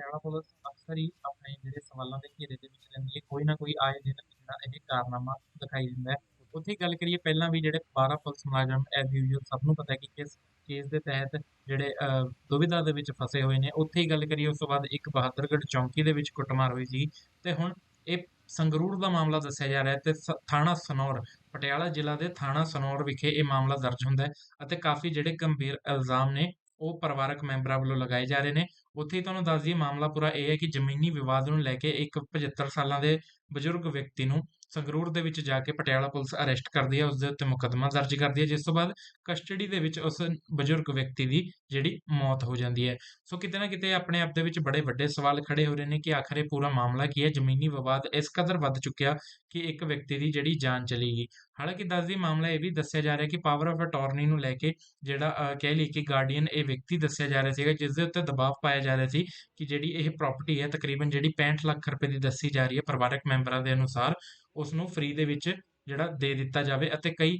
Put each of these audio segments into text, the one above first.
Patiala police ਅਕਸਰ ਹੀ ਆਪਣੇ ਜਿਹੜੇ ਸਵਾਲਾਂ ਦੇ ਘੇਰੇ ਦੇ ਵਿੱਚ ਰਹਿੰਦੀ ਹੈ ਕੋਈ ਨਾ ਕੋਈ ਆਏ ਦਿਨ ਜਿਹੜਾ ਇਹ ਕਾਰਨਾਮਾ ਦਿਖਾਈ ਦਿੰਦਾ ਹੈ। ਉੱਥੇ ਗੱਲ ਕਰੀਏ ਪਹਿਲਾਂ ਵੀ ਜਿਹੜੇ 12 ਪੁਲਿਸ ਮੁਲਾਜ਼ਮ ਐਜ਼ ਯੂਜੂਅਲ ਸਭ ਨੂੰ ਪਤਾ ਹੈ ਕਿ ਕਿਸ ਕੇਸ ਦੇ ਤਹਿਤ ਜਿਹੜੇ ਅਹ, ਦੇ ਵਿੱਚ ਫਸੇ ਹੋਏ ਨੇ। ਉੱਥੇ ਹੀ ਗੱਲ ਕਰੀਏ ਉਸ ਤੋਂ ਬਾਅਦ ਇੱਕ ਬਹਾਦਰਗੜ੍ਹ ਚੌਂਕੀ ਦੇ ਵਿੱਚ ਕੁੱਟਮਾਰ ਹੋਈ ਸੀ ਤੇ ਹੁਣ ਇਹ ਸੰਗਰੂਰ ਦਾ ਮਾਮਲਾ ਦੱਸਿਆ ਜਾ ਰਿਹਾ ਹੈ ਤੇ ਸ- ਥਾਣਾ ਸਨੌਰ ਪਟਿਆਲਾ ਜ਼ਿਲ੍ਹਾ ਦੇ ਥਾਣਾ ਸਨੌਰ ਵਿਖੇ ਇਹ ਮਾਮਲਾ ਦਰਜ ਹੁੰਦਾ ਹੈ ਅਤੇ ਕਾਫੀ ਜਿਹੜੇ ਗੰਭੀਰ ਇਲਜ਼ਾਮ ਨੇ ਉਹ ਪਰਿਵਾਰਕ ਮੈਂਬਰਾਂ ਵੱਲੋਂ ਲਗਾਏ ਜਾ ਰਹੇ ਨੇ। ਉੱਥੇ ਹੀ ਤੁਹਾਨੂੰ ਦੱਸ ਦਈਏ, ਮਾਮਲਾ ਪੂਰਾ ਇਹ ਹੈ ਕਿ ਜ਼ਮੀਨੀ ਵਿਵਾਦ ਨੂੰ ਲੈ ਕੇ ਇੱਕ 75 ਸਾਲਾਂ ਦੇ ਬਜ਼ੁਰਗ ਵਿਅਕਤੀ ਨੂੰ ਸੰਗਰੂਰ ਦੇ ਵਿੱਚ ਜਾ ਕੇ ਪਟਿਆਲਾ ਪੁਲਿਸ ਅਰੈਸਟ ਕਰਦੀ ਹੈ ਉਸ ਦੇ ਉੱਤੇ ਮੁਕੱਦਮਾ ਦਰਜ ਕਰਦੀ ਹੈ ਜਿਸ ਤੋਂ ਬਾਅਦ ਕਸਟਡੀ ਦੇ ਵਿੱਚ ਉਸ ਬਜ਼ੁਰਗ ਵਿਅਕਤੀ ਦੀ ਜਿਹੜੀ ਮੌਤ ਹੋ ਜਾਂਦੀ ਹੈ। ਸੋ ਕਿਤੇ ਨਾ ਕਿਤੇ ਆਪਣੇ ਆਪ ਦੇ ਵਿੱਚ ਬੜੇ ਵੱਡੇ ਸਵਾਲ ਖੜੇ ਹੋ ਰਹੇ ਨੇ ਕਿ ਆਖਰ ਇਹ ਪੂਰਾ ਮਾਮਲਾ ਕੀ ਹੈ? ਜ਼ਮੀਨੀ ਵਿਵਾਦ ਇਸ ਕਦਰ ਵੱਧ ਚੁੱਕਿਆ ਕਿ ਇੱਕ ਵਿਅਕਤੀ ਦੀ ਜਿਹੜੀ ਜਾਨ ਚਲੀ ਗਈ। ਹਾਲਾਂਕਿ ਦੱਸਦੀ ਮਾਮਲਾ ਇਹ ਵੀ ਦੱਸਿਆ ਜਾ ਰਿਹਾ ਕਿ ਪਾਵਰ ਆਫ ਅਟਾਰਨੀ ਨੂੰ ਲੈ ਕੇ ਜਿਹੜਾ ਅਹ, ਕਹਿ ਲਈ ਕਿ ਗਾਰਡੀਅਨ ਇਹ ਵਿਅਕਤੀ ਦੱਸਿਆ ਜਾ ਰਿਹਾ ਸੀਗਾ ਜਿਸ ਦੇ ਉੱਤੇ ਦਬਾਅ ਪਾਇਆ ਜਾ ਰਿਹਾ ਸੀ ਕਿ ਜਿਹੜੀ ਇਹ ਪ੍ਰਾਪਰਟੀ ਹੈ ਤਕਰੀਬਨ ਜਿਹੜੀ 65 ਲੱਖ ਰੁਪਏ ਦੀ ਦੱਸੀ ਜਾ ਰਹੀ ਹੈ ਪਰਿਵਾਰਕ ਮੈਂਬਰਾਂ ਦੇ ਅਨੁਸਾਰ। ਉਸ ਨੂੰ ਫ੍ਰੀ ਦੇ ਵਿੱਚ ਜਿਹੜਾ ਦੇ ਦਿੱਤਾ ਜਾਵੇ ਅਤੇ ਕਈ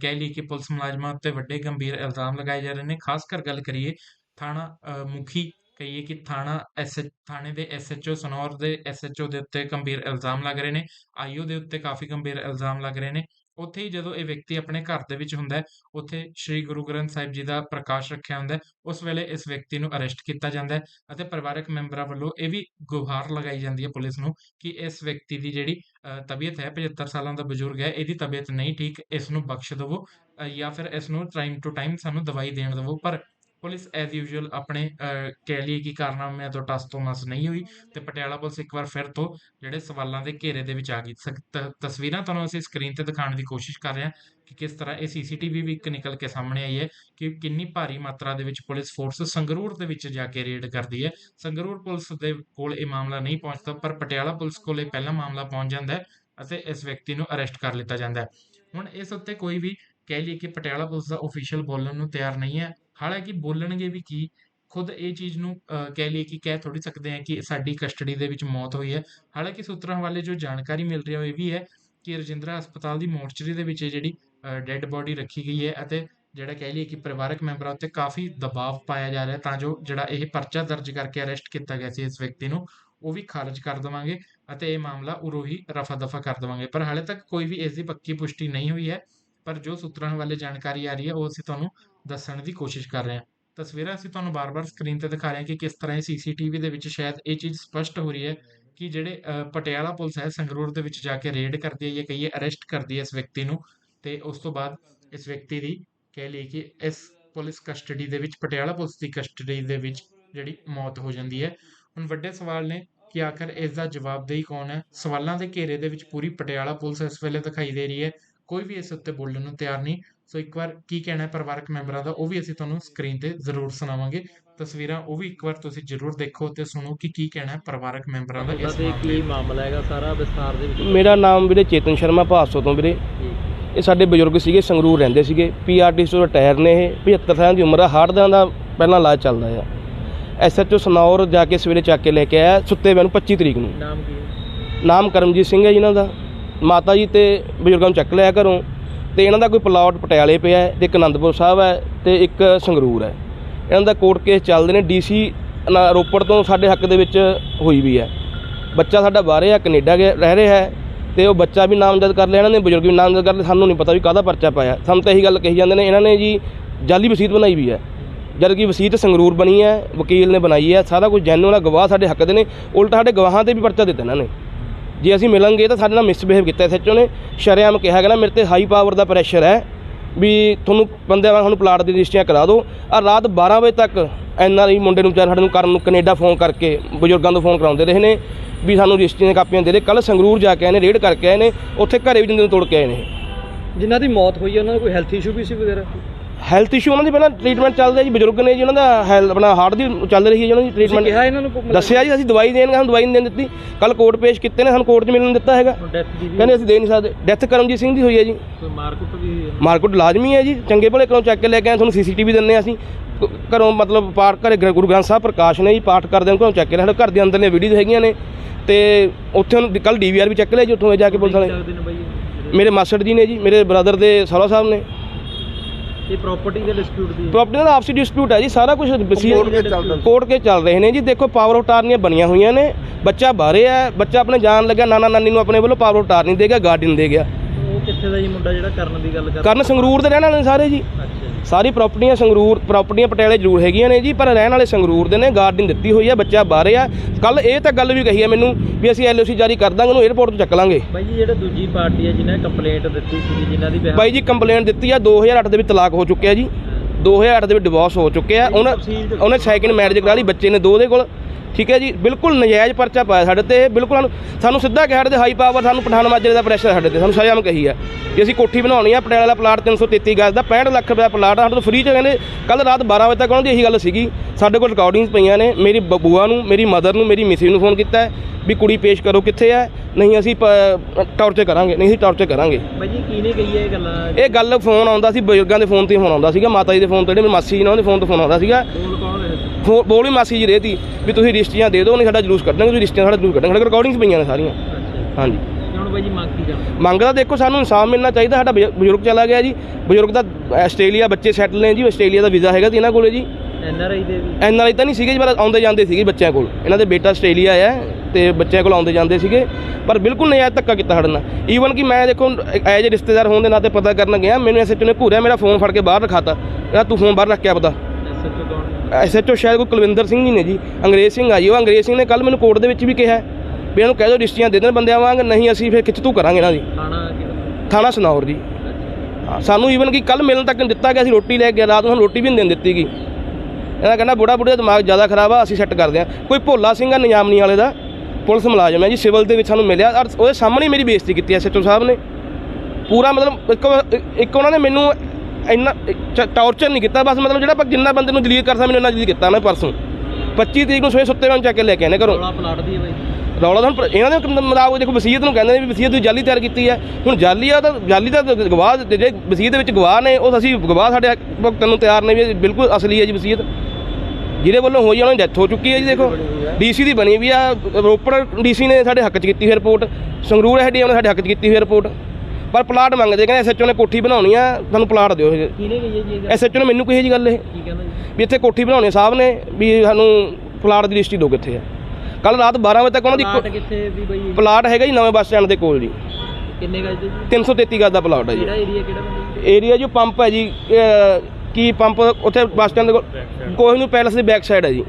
ਕਹਿ ਲਈ ਕਿ ਪੁਲਿਸ ਮੁਲਾਜ਼ਮਾਂ ਉੱਤੇ ਵੱਡੇ ਗੰਭੀਰ ਇਲਜ਼ਾਮ ਲਗਾਏ ਜਾ ਰਹੇ ਨੇ ਖਾਸ ਕਰ ਗੱਲ ਕਰੀਏ ਥਾਣਾ ਅਹ, ਮੁਖੀ ਕਹੀਏ ਕਿ ਥਾਣਾ ਐਸਐਚ ਥਾਣੇ ਦੇ ਐਸਐਚਓ ਸਨੌਰ ਦੇ ਐਸਐਚਓ ਦੇ ਉੱਤੇ ਗੰਭੀਰ ਇਲਜ਼ਾਮ ਲੱਗ ਰਹੇ ਨੇ ਆਈਓ ਦੇ ਉੱਤੇ ਕਾਫੀ ਗੰਭੀਰ ਇਲਜ਼ਾਮ ਲੱਗ ਰਹੇ ਨੇ ਉੱਥੇ ਹੀ ਜਦੋਂ ਇਹ ਵਿਅਕਤੀ ਆਪਣੇ ਘਰ ਦੇ ਵਿੱਚ ਹੁੰਦਾ ਹੈ, ਉੱਥੇ ਸ੍ਰੀ ਗੁਰੂ ਗ੍ਰੰਥ ਸਾਹਿਬ ਜੀ ਦਾ ਪ੍ਰਕਾਸ਼ ਰੱਖਿਆ ਹੁੰਦਾ ਹੈ, ਉਸ ਵੇਲੇ ਇਸ ਵਿਅਕਤੀ ਨੂੰ ਅਰੈਸਟ ਕੀਤਾ ਜਾਂਦਾ ਹੈ ਅਤੇ ਪਰਿਵਾਰਕ ਮੈਂਬਰਾਂ ਵੱਲੋਂ ਇਹ ਵੀ ਗੁਹਾਰ ਲਗਾਈ ਜਾਂਦੀ ਹੈ ਪੁਲਿਸ ਨੂੰ ਕਿ ਇਸ ਵਿਅਕਤੀ ਦੀ ਜਿਹੜੀ ਤਬੀਅਤ ਹੈ 75 ਸਾਲਾਂ ਦਾ ਬਜ਼ੁਰਗ ਹੈ, ਇਹਦੀ ਤਬੀਅਤ ਨਹੀਂ ਠੀਕ, ਇਸ ਨੂੰ ਬਖਸ਼ ਦਿਵੋ ਜਾਂ ਫਿਰ ਇਸ ਨੂੰ ਟਾਈਮ ਟੂ ਟਾਈਮ ਸਾਨੂੰ ਦਵਾਈ ਦੇਣ ਦਿਵੋ, ਪਰ ਪੁਲਿਸ ਐਜ਼ ਯੂਜੂਅਲ ਆਪਣੇ ਕਹਿ ਲਈਏ ਕਿ ਕਾਰਨਾਮਿਆਂ ਤੋਂ ਟਸ ਤੋਂ ਮਸ ਨਹੀਂ ਹੋਈ ਤੇ ਪਟਿਆਲਾ ਪੁਲਿਸ ਇੱਕ ਵਾਰ ਫਿਰ ਤੋਂ ਜਿਹੜੇ ਸਵਾਲਾਂ ਦੇ ਘੇਰੇ ਦੇ ਵਿੱਚ ਆ ਗਈ। ਸਕ- ਤ- ਤਸਵੀਰਾਂ ਤੁਹਾਨੂੰ ਅਸੀਂ ਸਕਰੀਨ ਤੇ ਦਿਖਾਉਣ ਦੀ ਕੋਸ਼ਿਸ਼ ਕਰ ਰਹੇ ਹਾਂ ਕਿ ਕਿਸ ਤਰ੍ਹਾਂ ਇਹ ਸੀਸੀਟੀਵੀ ਵੀ ਇੱਕ ਨਿਕਲ ਕੇ ਸਾਹਮਣੇ ਆਈ ਹੈ ਕਿ ਕਿੰਨੀ ਭਾਰੀ ਮਾਤਰਾ ਦੇ ਵਿੱਚ ਪੁਲਿਸ ਫੋਰਸ ਸੰਗਰੂਰ ਦੇ ਵਿੱਚ ਜਾ ਕੇ ਰੇਡ ਕਰਦੀ ਹੈ। ਸੰਗਰੂਰ ਪੁਲਿਸ ਦੇ ਕੋਲ ਇਹ ਮਾਮਲਾ ਨਹੀਂ ਪਹੁੰਚਦਾ, ਪਰ ਪਟਿਆਲਾ ਪੁਲਿਸ ਕੋਲ ਇਹ ਪਹਿਲਾ ਮਾਮਲਾ ਪਹੁੰਚ ਜਾਂਦਾ ਹੈ ਅਤੇ ਇਸ ਵਿਅਕਤੀ ਨੂੰ ਅਰੈਸਟ ਕਰ ਲਿੱਤਾ ਜਾਂਦਾ ਹੈ। ਹੁਣ ਇਸ ਉੱਤੇ ਕੋਈ ਵੀ ਕਹਿ ਲਈਏ ਕਿ ਪਟਿਆਲਾ ਪੁਲਿਸ ਦਾ ਅਫੀਸ਼ੀਅਲ ਬੋਲਣ ਨੂੰ ਤਿਆਰ ਨਹੀਂ ਹੈ। ਹਾਲਾਂਕਿ ਬੋਲਣਗੇ ਵੀ ਕੀ ਖੁਦ ਇਹ ਚੀਜ਼ ਨੂੰ ਅਹ, ਕਹਿ ਲਈਏ ਕਿ ਕਹਿ ਥੋੜੀ ਸਕਦੇ ਹਾਂ ਕਿ ਸਾਡੀ ਕਸਟਡੀ ਦੇ ਵਿੱਚ ਮੌਤ ਹੋਈ ਹੈ। ਹਾਲਾਂਕਿ ਸੂਤਰਾਂ ਵਾਲੇ ਜੋ ਜਾਣਕਾਰੀ ਮਿਲ ਰਹੀ ਹੈ ਇਹ ਵੀ ਹੈ ਕਿ ਰਜਿੰਦਰਾ ਹਸਪਤਾਲ ਦੀ ਮੋਰਚਰੀ ਦੇ ਵਿੱਚ ਇਹ ਜਿਹੜੀ ਡੈੱਡ ਬੋਡੀ ਰੱਖੀ ਗਈ ਹੈ ਅਤੇ ਜਿਹੜਾ ਕਹਿ ਲਈਏ ਕਿ ਪਰਿਵਾਰਕ ਮੈਂਬਰਾਂ ਉੱਤੇ ਕਾਫੀ ਦਬਾਅ ਪਾਇਆ ਜਾ ਰਿਹਾ ਤਾਂ ਜੋ ਜਿਹੜਾ ਇਹ ਪਰਚਾ ਦਰਜ ਕਰਕੇ ਅਰੈਸਟ ਕੀਤਾ ਗਿਆ ਸੀ ਇਸ ਵਿਅਕਤੀ ਨੂੰ ਉਹ ਵੀ ਖਾਰਜ ਕਰ ਦੇਵਾਂਗੇ ਅਤੇ ਇਹ ਮਾਮਲਾ ਉਰੋਂ ਹੀ ਰਫਾ ਦਫਾ ਕਰ ਦੇਵਾਂਗੇ। ਪਰ ਹਾਲੇ ਤੱਕ ਕੋਈ ਵੀ ਇਸ ਦੀ ਪੱਕੀ ਪੁਸ਼ਟੀ ਨਹੀਂ ਹੋਈ ਹੈ ਪਰ ਜੋ ਸੂਤਰਾਂ ਵਾਲੇ ਜਾਣਕਾਰੀ ਆ ਰਹੀ ਹੈ ਉਹ ਅਸੀਂ ਤੁਹਾਨੂੰ ਦੱਸਣ ਦੀ ਕੋਸ਼ਿਸ਼ ਕਰ ਰਹੇ। ਹਾਂ ਤਸਵੀਰਾਂ ਅਸੀਂ ਤੁਹਾਨੂੰ ਬਾਰ-ਬਾਰ ਸਕਰੀਨ ਤੇ ਦਿਖਾ ਰਹੇ ਹਾਂ ਕਿ ਕਿਸ ਤਰ੍ਹਾਂ ਇਹ ਸੀਸੀਟੀਵੀ ਦੇ ਵਿੱਚ ਸ਼ਾਇਦ ਇਹ ਚੀਜ਼ ਸਪਸ਼ਟ ਹੋ ਰਹੀ ਹੈ ਕਿ ਜਿਹੜੇ ਪਟਿਆਲਾ ਪੁਲਿਸ ਹੈ, ਸੰਗਰੂਰ ਦੇ ਵਿੱਚ ਜਾ ਕੇ ਰੇਡ ਕਰਦੀ ਹੈ ਜਾਂ ਕਹੀਏ ਅਰੈਸਟ ਕਰਦੀ ਹੈ ਇਸ ਵਿਅਕਤੀ ਨੂੰ ਤੇ ਉਸ ਤੋਂ ਬਾਅਦ ਇਸ ਵਿਅਕਤੀ ਦੀ ਕਹਿ ਲਈਏ ਕਿ ਇਸ ਪੁਲਿਸ ਕਸਟਡੀ ਦੇ ਵਿੱਚ, ਪਟਿਆਲਾ ਪੁਲਿਸ ਦੀ ਕਸਟਡੀ ਦੇ ਵਿੱਚ ਜਿਹੜੀ ਮੌਤ ਹੋ ਜਾਂਦੀ ਹੈ। ਹੁਣ ਵੱਡੇ ਸਵਾਲ ਨੇ ਕਿ ਆਖਰ ਇਸ ਦਾ ਜਵਾਬਦੇਹੀ ਕੌਣ ਹੈ? ਸਵਾਲਾਂ ਦੇ ਘੇਰੇ ਦੇ ਵਿੱਚ ਪੂਰੀ ਪਟਿਆਲਾ ਪੁਲਿਸ ਇਸ ਵੇਲੇ ਦਿਖਾਈ ਦੇ ਰਹੀ ਹੈ। ਕੋਈ ਵੀ ਇਸ ਉੱਤੇ ਬੋਲਣ ਨੂੰ ਤਿਆਰ ਨਹੀਂ। ਸੋ ਇੱਕ ਵਾਰ ਕੀ ਕਹਿਣਾ ਹੈ ਪਰਿਵਾਰਕ ਮੈਂਬਰਾਂ ਦਾ ਉਹ ਵੀ ਅਸੀਂ ਤੁਹਾਨੂੰ ਸਕਰੀਨ ਤੇ ਜ਼ਰੂਰ ਸੁਣਾਵਾਂਗੇ। ਤਸਵੀਰਾਂ ਉਹ ਵੀ ਇੱਕ ਵਾਰ ਤੁਸੀਂ ਜ਼ਰੂਰ ਦੇਖੋ ਤੇ ਸੁਣੋ ਕਿ ਕੀ ਕਹਿਣਾ ਹੈ ਪਰਿਵਾਰਕ ਮੈਂਬਰਾਂ ਦਾ ਇਸ ਕੀ ਮਾਮਲਾ ਹੈਗਾ ਸਾਰਾ ਵਿਸਤਾਰ ਦੇ ਵਿੱਚ ਮੇਰਾ ਨਾਮ ਵੀਰੇ ਚੇਤਨ ਸ਼ਰਮਾ ਭਾਸੋ ਤੋਂ ਵੀਰੇ। ਇਹ ਸਾਡੇ ਬਜ਼ੁਰਗ ਸੀਗੇ ਸੰਗਰੂਰ ਰਹਿੰਦੇ ਸੀਗੇ। ਪੀਆਰਟੀ ਤੋਂ ਰਿਟਾਇਰ ਨੇ ਇਹ। 75 ਸਾਲਾਂ ਦੀ ਉਮਰ ਆ ਹਾਰਟ ਦਾ ਦਾ ਪਹਿਲਾਂ ਇਲਾਜ ਚੱਲਦਾ ਆ। ਐਸਐਚਓ ਸਨੌਰ ਜਾ ਕੇ ਸਵੇਰੇ ਚੱਕ ਕੇ ਲੈ ਕੇ ਆਇਆ ਸੁੱਤੇ ਪਏ ਨੂੰ 25 ਤਰੀਕ ਨੂੰ। ਨਾਮ ਕੀ ਹੈ? ਨਾਮ ਕਰਮਜੀਤ ਸਿੰਘ ਹੈ ਜੀ ਇਹਨਾਂ ਦਾ। ਮਾਤਾ ਜੀ ਤੇ ਬਜ਼ੁਰਗਾਂ ਨੂੰ ਚੱਕ ਲਿਆ ਘਰੋਂ ਤੇ ਇਹਨਾਂ ਦਾ ਕੋਈ ਪਲਾਟ ਪਟਿਆਲੇ ਪਿਆ ਹੈ ਤੇ ਇੱਕ ਅਨੰਦਪੁਰ ਸਾਹਿਬ ਹੈ ਤੇ ਇੱਕ ਸੰਗਰੂਰ ਹੈ। ਇਹਨਾਂ ਦਾ ਕੋਰਟ ਕੇਸ ਚੱਲਦੇ ਨੇ ਡੀਸੀ ਰੋਪੜ ਤੋਂ ਸਾਡੇ ਹੱਕ ਦੇ ਵਿੱਚ ਹੋਈ ਵੀ ਹੈ। ਬੱਚਾ ਸਾਡਾ ਬਾਹਰ ਆ, ਕੈਨੇਡਾ ਰਹਿ ਰਿਹਾ ਹੈ ਤੇ ਉਹ ਬੱਚਾ ਵੀ ਨਾਮਜ਼ਦ ਕਰ ਲਿਆ ਇਹਨਾਂ ਨੇ, ਬਜ਼ੁਰਗ ਵੀ ਨਾਮਜ਼ਦ ਕਰ ਲਏ, ਸਾਨੂੰ ਨਹੀਂ ਪਤਾ ਵੀ ਕਾਹਦਾ ਪਰਚਾ ਪਾਇਆ। ਸਾਨੂੰ ਤਾਂ ਇਹੀ ਗੱਲ ਕਹੀ ਜਾਂਦੇ ਨੇ, ਇਹਨਾਂ ਨੇ ਜੀ ਜਾਲੀ ਵਸੀਤ ਬਣਾਈ ਵੀ ਹੈ। ਜਦ ਕਿ ਵਸੀਤ ਸੰਗਰੂਰ ਬਣੀ ਹੈ, ਵਕੀਲ ਨੇ ਬਣਾਈ ਹੈ, ਸਾਰਾ ਕੁਝ ਜੈਨੂਨ ਆ, ਗਵਾਹ ਸਾਡੇ ਹੱਕ ਦੇ ਨੇ, ਉਲਟਾ ਸਾਡੇ ਗਵਾਹਾਂ ਤੇ ਵੀ ਪਰਚਾ ਦਿੱਤਾ ਇਹਨਾਂ ਨੇ। ਜੇ ਅਸੀਂ ਮਿਲਾਂਗੇ ਤਾਂ ਸਾਡੇ ਨਾਲ ਮਿਸਬਿਹੇਵ ਕੀਤਾ ਐਸਐਚਓ ਨੇ। ਸ਼ਰੇਆਮ ਕਿਹਾ ਗਿਆ ਨਾ, ਮੇਰੇ ਤੇ ਹਾਈ ਪਾਵਰ ਦਾ ਪ੍ਰੈਸ਼ਰ ਹੈ ਵੀ ਤੁਹਾਨੂੰ ਬੰਦੇ ਵਾਂ ਤੁਹਾਨੂੰ ਪਲਾਟ ਦੀ ਰਜਿਸਟਰੀਆਂ ਕਰਾ ਦਿਓ। ਆ ਰਾਤ 12 ਵਜੇ ਤੱਕ ਐਨਆਰਆਈ ਮੁੰਡੇ ਨੂੰ ਵਿਚਾਰੇ ਸਾਡੇ ਨੂੰ ਕਰਨ ਨੂੰ ਕੈਨੇਡਾ ਫੋਨ ਕਰਕੇ ਬਜ਼ੁਰਗਾਂ ਤੋਂ ਫੋਨ ਕਰਾਉਂਦੇ ਰਹੇ ਨੇ ਵੀ ਸਾਨੂੰ ਰਜਿਸਟਰੀਆਂ ਦੀਆਂ ਕਾਪੀਆਂ ਦੇ ਦੇ। ਕੱਲ ਸੰਗਰੂਰ ਜਾ ਕੇ ਆਏ ਨੇ ਰੇਡ ਕਰਕੇ ਆਏ ਨੇ, ਉੱਥੇ ਘਰੇ ਵੀ ਜਿੰਦੇ ਨੂੰ ਤੋੜ ਕੇ ਆਏ ਨੇ। ਜਿਨ੍ਹਾਂ ਦੀ ਮੌਤ ਹੋਈ ਹੈ ਉਹਨਾਂ ਦਾ ਕੋਈ ਹੈਲਥ ਇਸ਼ੂ ਵੀ ਸੀ ਵਗੈਰਾ? ਹੈਲਥ ਇਸ਼ੂ ਉਹਨਾਂ ਦੀ ਪਹਿਲਾਂ ਟ੍ਰੀਟਮੈਂਟ ਚੱਲਦਾ ਜੀ ਬਜ਼ੁਰਗ ਨੇ ਜੀ ਉਹਨਾਂ ਦਾ ਹੈਲ ਆਪਣਾ ਹਾਰਟ ਦੀ ਚੱਲ ਰਹੀ ਹੈ ਜੀ ਉਹਨਾਂ ਦੀ ਟ੍ਰੀਟਮੈਂਟ ਕਿਹਾ ਇਹਨਾਂ ਨੂੰ ਦੱਸਿਆ ਜੀ ਅਸੀਂ ਦਵਾਈ ਦੇਣਗੇ ਸਾਨੂੰ ਦਵਾਈ ਨਹੀਂ ਦੇਣ ਦਿੱਤੀ। ਕੱਲ ਕੋਰਟ ਪੇਸ਼ ਕੀਤੇ ਨੇ ਸਾਨੂੰ ਕੋਰਟ 'ਚ ਮਿਲਣ ਦਿੱਤਾ ਹੈਗਾ। ਕਹਿੰਦੇ ਅਸੀਂ ਦੇ ਨਹੀਂ ਸਕਦੇ। ਡੈਥ ਕਰਮਜੀਤ ਸਿੰਘ ਦੀ ਹੋਈ ਹੈ ਜੀ। ਮਾਰਕੁੱਟ ਵੀ ਮਾਰਕੀਟ ਲਾਜ਼ਮੀ ਹੈ ਜੀ। ਚੰਗੇ ਭਲੇ ਘਰੋਂ ਚੱਕ ਕੇ ਲੈ ਕੇ ਆਏ ਤੁਹਾਨੂੰ ਸੀਸੀਟੀਵੀ ਦਿੰਨੇ ਅਸੀਂ। ਘਰੋਂ ਮਤਲਬ ਪਾਠ ਘਰੇ ਗੁਰੂ ਗ੍ਰੰਥ ਸਾਹਿਬ ਪ੍ਰਕਾਸ਼ ਨੇ ਜੀ ਪਾਠ ਕਰਦੇ ਨੇ ਘਰੋਂ ਚੱਕ ਕੇ ਸਾਡੇ ਘਰ ਦੇ ਅੰਦਰ ਨੇ ਵੀਡੀਓ ਹੈਗੀਆਂ ਨੇ। ਤੇ ਉੱਥੇ ਉਹਨੂੰ ਕੱਲ ਡੀਵੀਆਰ ਵੀ ਚੱਕ ਲਿਆ ਜੀ ਉੱਥੋਂ ਜਾ ਕੇ ਪੁਲਿਸ ਵਾਲੇ। ਇਹ? ਮੇਰੇ ਮਾਸਟਰ ਜੀ ਨੇ ਜੀ ਮੇਰੇ ਬ੍ਰਦਰ ਦੇ ਸਹੁਰਾ ਸਾਹਿਬ ਨੇ। ਇਹ ਪ੍ਰਾਪਰਟੀ ਦੇ ਡਿਸਪਿਊਟ ਦੀ ਪ੍ਰਾਪਰਟੀ ਦਾ ਆਪਸੀ ਡਿਸਪਿਊਟ ਹੈ ਜੀ ਸਾਰਾ ਕੁਝ ਕੋਰਟ ਕੇ ਚੱਲ ਰਹੇ ਨੇ ਜੀ। ਦੇਖੋ ਪਾਵਰ ਆਫ ਟਾਰਨੀਆਂ ਬਣੀਆਂ ਹੋਈਆਂ ਨੇ। ਬੱਚਾ ਬਾਹਰੇ ਹੈ ਬੱਚਾ ਆਪਣੇ ਜਾਣ ਲੱਗਾ ਨਾਨਾ ਨਾਨੀ ਨੂੰ ਆਪਣੇ ਵੱਲੋਂ ਪਾਵਰ ਆਫ ਟਾਰਨੀ ਦੇ ਗਿਆ ਗਾਰਡੀਅਨ ਦੇ ਗਿਆ। ਕਿੱਥੇ ਦਾ ਜੀ ਮੁੰਡਾ ਜਿਹੜਾ ਕਰਨ ਦੀ ਗੱਲ ਕਰ ਕਰਨ ਸੰਗਰੂਰ ਦੇ ਰਹਿਣ ਵਾਲੇ ਨੇ ਸਾਰੇ ਜੀ। ਅੱਛਾ ਜੀ। ਸਾਰੀ ਪ੍ਰਾਪਰਟੀਆਂ ਸੰਗਰੂਰ ਪ੍ਰਾਪਰਟੀਆਂ ਪਟਿਆਲੇ ਜ਼ਰੂਰ ਹੈਗੀਆਂ ਨੇ ਜੀ ਪਰ ਰਹਿਣ ਵਾਲੇ ਸੰਗਰੂਰ ਦੇ ਨੇ ਗਾਰਡਨ ਦਿੱਤੀ ਹੋਈ ਹੈ ਬੱਚਾ ਬਾਹਰੇ ਆ। ਕੱਲ ਇਹ ਤਾਂ ਗੱਲ ਵੀ ਕਹੀ ਹੈ ਮੈਨੂੰ ਵੀ ਅਸੀਂ ਐਲਓਸੀ ਜਾਰੀ ਕਰ ਦਾਂਗੇ ਉਹਨੂੰ 에ਅਰਪੋਰਟ ਤੋਂ ਚੱਕ ਲਾਂਗੇ। ਬਾਈ ਜੀ ਜਿਹੜੇ ਦੂਜੀ ਪਾਰਟੀ ਹੈ ਜਿਹਨੇ ਕੰਪਲੇਂਟ ਦਿੱਤੀ ਸੀ ਜਿਨ੍ਹਾਂ ਦੀ ਬਿਆਨ ਬਾਈ ਜੀ ਕੰਪਲੇਂਟ ਦਿੱਤੀ ਆ 2008 ਦੇ ਵਿੱਚ ਤਲਾਕ ਹੋ ਚੁੱਕਿਆ ਜੀ। 2008 ਦੇ ਵਿੱਚ ਡਿਵੋਰਸ ਹੋ ਚੁੱਕਿਆ। ਉਹਨਾਂ ਉਹਨੇ ਸੈਕਿੰਡ ਮੈਰਿਜ ਕਰਾ ਲਈ ਬੱਚੇ ਨੇ ਦੋ ਉਹਦੇ ਕੋਲ। ਠੀਕ ਹੈ ਜੀ ਬਿਲਕੁਲ ਨਜਾਇਜ਼ ਪਰਚਾ ਪਾਇਆ ਸਾਡੇ ਤੇ ਬਿਲਕੁਲ ਸਾਨੂੰ ਸਿੱਧਾ ਕਿਹਾ ਸਾਡੇ ਤੇ ਹਾਈ ਪਾਵਰ ਸਾਨੂੰ ਪਠਾਨ ਮਾਜਰੇ ਦਾ ਪ੍ਰੈਸ਼ਰ ਸਾਡੇ ਤੇ ਸਾਨੂੰ ਸਜ਼ਾਮ ਕਹੀ ਆ ਕਿ ਅਸੀਂ ਕੋਠੀ ਬਣਾਉਣੀ ਆ ਪਟਿਆਲਾ ਦਾ ਪਲਾਟ 333 ਗਜ਼ ਦਾ 65 ਲੱਖ ਰੁਪਏ ਪਲਾਟ ਆ ਸਾਡੇ ਤੋਂ ਫ੍ਰੀ ਚ ਕਹਿੰਦੇ ਕੱਲ ਰਾਤ 12 ਵਜੇ ਤੱਕ ਉਹਨਾਂ ਦੀ ਇਹੀ ਗੱਲ ਸੀਗੀ ਸਾਡੇ ਕੋਲ ਰਿਕਾਰਡਿੰਗਸ ਪਈਆਂ ਨੇ ਮੇਰੀ ਬੂਆ ਨੂੰ ਮੇਰੀ ਮਦਰ ਨੂੰ ਮੇਰੀ ਮਿਸਿਸ ਨੂੰ ਫੋਨ ਕੀਤਾ ਹੈ ਵੀ ਕੁੜੀ ਪੇਸ਼ ਕਰੋ ਕਿੱਥੇ ਹੈ ਨਹੀਂ ਅਸੀਂ ਟਾਰਚਰ ਕਰਾਂਗੇ ਨਹੀਂ ਅਸੀਂ ਟਾਰਚਰ ਕਰਾਂਗੇ। ਬਾਈ ਜੀ ਕਿਹਨੇ ਕਹੀ ਹੈ ਇਹ ਗੱਲਾਂ? ਇਹ ਗੱਲ ਫੋਨ ਆਉਂਦਾ ਸੀ ਬਜ਼ੁਰਗਾਂ ਦੇ ਫੋਨ ਤੇ ਫੋਨ ਆਉਂਦਾ ਸੀਗਾ ਮਾਤਾ ਜੀ ਦੇ ਫੋਨ ਤੇ ਜਿਹੜੇ ਮੇਰੀ ਮਾਸੀ ਜੀ ਨੇ ਉਹਨਾਂ ਦੇ ਫੋਨ ਤੇ ਫੋਨ ਆਉਂਦਾ ਸੀਗਾ ਬੋਲ ਵੀ ਮਾਸੀ ਜੀ ਰਹੀ ਵੀ ਤੁਸੀਂ ਰਿਸ਼ਤੀਆਂ ਦੇ ਦਿਓ ਨਹੀਂ ਸਾਡਾ ਜਲੂਸ ਕੱਢਾਂਗੇ ਤੁਸੀਂ ਰਿਸ਼ਤੀਆਂ ਸਾਡਾ ਜਲੂਸ ਕੱਢਾਂਗੇ ਸਾਡੇ ਰਿਕਾਰਡਿੰਗਸ ਪਈਆਂ ਨੇ ਸਾਰੀਆਂ। ਜੀ ਹਾਂਜੀ। ਹੁਣ ਬਾਈ ਜੀ ਮੰਗ ਕੀ ਕਰਨਾ ਮੰਗਦਾ ਦੇਖੋ ਸਾਨੂੰ ਇਨਸਾਫ ਮਿਲਣਾ ਚਾਹੀਦਾ। ਸਾਡਾ ਬਜ਼ੁ- ਬਜ਼ੁਰਗ ਚਲਾ ਗਿਆ ਜੀ। ਬਜ਼ੁਰਗ ਦਾ ਆਸਟ੍ਰੇਲੀਆ ਬੱਚੇ ਸੈਟਲ ਨੇ ਜੀ। ਆਸਟ੍ਰੇਲੀਆ ਦਾ ਵੀਜ਼ਾ ਹੈਗਾ ਸੀ ਇਹਨਾਂ ਕੋਲੇ ਜੀ। ਐਨ ਆਰ ਆਈ ਦੇ ਵੀ? ਐਨ ਆਰ ਆਈ ਤਾਂ ਨਹੀਂ ਸੀਗੇ ਜੀ ਪਰ ਆਉਂਦੇ ਜਾਂਦੇ ਸੀਗੇ ਬੱਚਿਆਂ ਕੋਲ। ਇਹਨਾਂ ਦੇ ਬੇਟਾ ਆਸਟ੍ਰੇਲੀਆ ਆ ਤੇ ਬੱਚਿਆਂ ਕੋਲ ਆਉਂਦੇ ਜਾਂਦੇ ਸੀਗੇ। ਪਰ ਬਿਲਕੁਲ ਨਜਾਇਜ਼ ਧੱਕਾ ਕੀਤਾ ਸਾਡੇ ਨਾਲ। ਈਵਨ ਕਿ ਮੈਂ ਦੇਖੋ ਐਜ ਰਿਸ਼ਤੇਦਾਰ ਹੋਣ ਦੇ ਨਾਤੇ ਪਤਾ ਕਰਨ ਗਿਆ ਮੈਨੂੰ ਐਸਐਚਓ ਨੇ ਘੂਰਿਆ ਮੇਰਾ ਫੋਨ ਫੜ ਕੇ ਬਾਹਰ ਰਖਾਤਾ। ਕਹਿੰਦਾ ਤੂੰ ਫੋਨ ਬਾਹਰ ਰੱਖ ਕੇ ਆਪਦਾ ਐਸਐਚਓ ਕੌਣ ਐਸਐਚਓ ਸ਼ਾਇਦ ਕੋਈ ਕੁਲਵਿੰਦਰ ਸਿੰਘ ਜੀ ਨੇ ਜੀ ਅੰਗਰੇਜ਼ ਸਿੰਘ ਆ ਜੀ ਉਹ ਅੰਗਰੇਜ਼ ਸਿੰਘ ਨੇ ਕੱਲ ਮੈਨੂੰ ਕੋਰਟ ਦੇ ਵਿੱਚ ਵੀ ਕਿਹਾ ਵੀ ਇਹਨੂੰ ਕਹਿ ਦਿਓ ਰਿਸ਼ਤੀਆਂ ਦੇ ਦੇਣ ਬੰਦਿਆਂ ਵਾਂਗ ਨਹੀਂ ਅਸੀਂ ਫਿਰ ਖਿੱਚ ਤੂ ਕਰਾਂਗੇ ਇਹਨਾਂ ਦੀ। ਥਾਣਾ ਸਨੌਰ ਜੀ। ਸਾਨੂੰ ਈਵਨ ਕਿ ਕੱਲ ਮਿਲਣ ਤੱਕ ਨਹੀਂ ਦਿੱਤਾ ਗਿਆ ਅਸੀਂ ਰੋਟੀ ਲੈ ਕੇ ਰਾਤ ਨੂੰ ਰੋਟੀ ਵੀ ਨਹੀਂ ਦੇਣ ਦਿੱਤੀ ਗਈ। ਇਹਨਾਂ ਕਹਿੰਦਾ ਬੁੜਾ ਬੁੜੇ ਦਾ ਦਿਮਾਗ ਜ਼ਿਆਦਾ ਖਰਾਬ ਆ ਅਸੀਂ ਸੈੱਟ ਕਰਦੇ ਆ ਕੋਈ ਭੋਲਾ ਸਿੰਘ ਆ ਨਿਯਾਮਨੀ ਵਾਲੇ ਦਾ ਪੁਲਿਸ ਮੁਲਾਜ਼ਮ ਹੈ ਜੀ ਸਿਵਲ ਦੇ ਵਿੱਚ ਸਾਨੂੰ ਮਿਲਿਆ। ਔਰ ਉਹਦੇ ਸਾਹਮਣੇ ਹੀ ਮੇਰੀ ਬੇਇੱਜ਼ਤੀ ਕੀਤੀ ਐਸਐਚਓ ਸਾਹਿਬ ਨੇ। ਪੂਰਾ ਮਤਲਬ ਇੱਕ ਇੱਕ ਉਹਨਾਂ ਨੇ ਮੈਨੂੰ ਇੰਨਾ ਟਾਰਚਰ ਨਹੀਂ ਕੀਤਾ ਬਸ ਮਤਲਬ ਜਿਹੜਾ ਆਪਾਂ ਜਿੰਨਾ ਬੰਦੇ ਨੂੰ ਦਲੀਲ ਕਰ ਸਕਦਾ ਮੈਨੂੰ ਇੰਨਾ ਦਲੀਲ ਕੀਤਾ ਮੈਂ ਪਰਸੋਂ। 25 ਤਰੀਕ ਨੂੰ ਸਵੇਰੇ ਸੁੱਤੇ ਮੈਂ ਚੱਕ ਕੇ ਲੈ ਕੇ ਆਨੇ ਘਰੋਂ। ਰੌਲਾ ਪਲਾਟ ਦੀ ਹੈ ਬਾਈ। ਰੌਲਾ ਤਾਂ ਹੁਣ ਇਹਨਾਂ ਦੇ ਮਰਾਬ ਦੇਖੋ ਵਸੀਅਤ ਨੂੰ ਕਹਿੰਦੇ ਨੇ ਵੀ ਵਸੀਅਤ ਤੁਸੀਂ ਜਾਲੀ ਤਿਆਰ ਕੀਤੀ ਹੈ ਹੁਣ ਜਾਲੀ ਆ ਤਾਂ ਜਾਲੀ ਦਾ ਗਵਾਹ ਤੇ ਜੇ ਵਸੀਅਤ ਦੇ ਵਿੱਚ ਗਵਾਹ ਨੇ ਉਹ ਅਸੀਂ ਗਵਾਹ ਸਾਡੇ ਭੁਗਤਣ ਨੂੰ ਤਿਆਰ ਨੇ ਵੀ ਇਹ ਬਿਲਕੁਲ ਅਸਲੀ ਹੈ ਜੀ ਵਸੀਅਤ। ਜਿਹਦੇ ਵੱਲੋਂ ਹੋਈ ਆ ਉਹਨਾਂ ਦੀ ਡੈਥ ਹੋ ਚੁੱਕੀ ਹੈ ਜੀ ਦੇਖੋ। ਡੀਸੀ ਦੀ ਬਣੀ ਵੀ ਆ ਰੋਪੜ ਡੀਸੀ ਨੇ ਸਾਡੇ ਹੱਕ 'ਚ ਕੀਤੀ ਹੋਈ ਰਿਪੋਰਟ ਸੰਗਰੂਰ ਐਸਡੀਐਮ ਨੇ ਸਾਡੇ ਹੱਕ 'ਚ ਕੀਤੀ ਹੋਈ ਰਿਪੋਰਟ ਪਰ ਪਲਾਟ ਮੰਗਦੇ ਕਹਿੰਦੇ ਐਸਐਚਓ ਨੇ ਕੋਠੀ ਬਣਾਉਣੀ ਆ ਤੁਹਾਨੂੰ ਪਲਾਟ ਦਿਓ ਕਿਹਨੇ ਕਹੀ ਹੈ ਜੀ ਇਹ? ਐਸਐਚਓ ਨੇ ਮੈਨੂੰ ਕਹੀ ਜੀ ਗੱਲ ਇਹ। ਕੀ ਕਹਿੰਦਾ ਜੀ? ਵੀ ਇੱਥੇ ਕੋਠੀ ਬਣਾਉਣੀ ਸਾਹਿਬ ਨੇ ਵੀ ਸਾਨੂੰ ਪਲਾਟ ਦੀ ਲਿਸਟ ਹੀ ਦਿਓ ਕਿੱਥੇ ਆ। ਕੱਲ ਰਾਤ 12 ਵਜੇ ਤੱਕ ਉਹਨਾਂ ਦੀ ਪਲਾਟ ਕੋ- ਕਿੱਥੇ ਦੀ ਬਾਈ? ਪਲਾਟ ਹੈਗਾ ਜੀ ਨਵੇਂ ਬੱਸ ਸਟੈਂਡ ਦੇ ਕੋਲ ਜੀ। ਕਿੰਨੇ ਗਜ ਦੇ ਜੀ? 333 ਗਜ਼ ਦਾ ਪਲਾਟ ਹੈ ਜੀ। ਕਿਹੜਾ ਏਰੀਆ ਕਿਹੜਾ ਬੰਦਾ? ਏਰੀਆ ਜੋ ਪੰਪ ਹੈ ਜੀ ਅਹ, ਕੀ ਪੰਪ ਉੱਥੇ ਬੱਸ ਸਟੈਂਡ ਦੇ ਕੋਲ ਕੋਈ ਨੂੰ ਪੈਲਸ ਦੀ ਬੈਕ ਸਾਈਡ ਹੈ ਜੀ।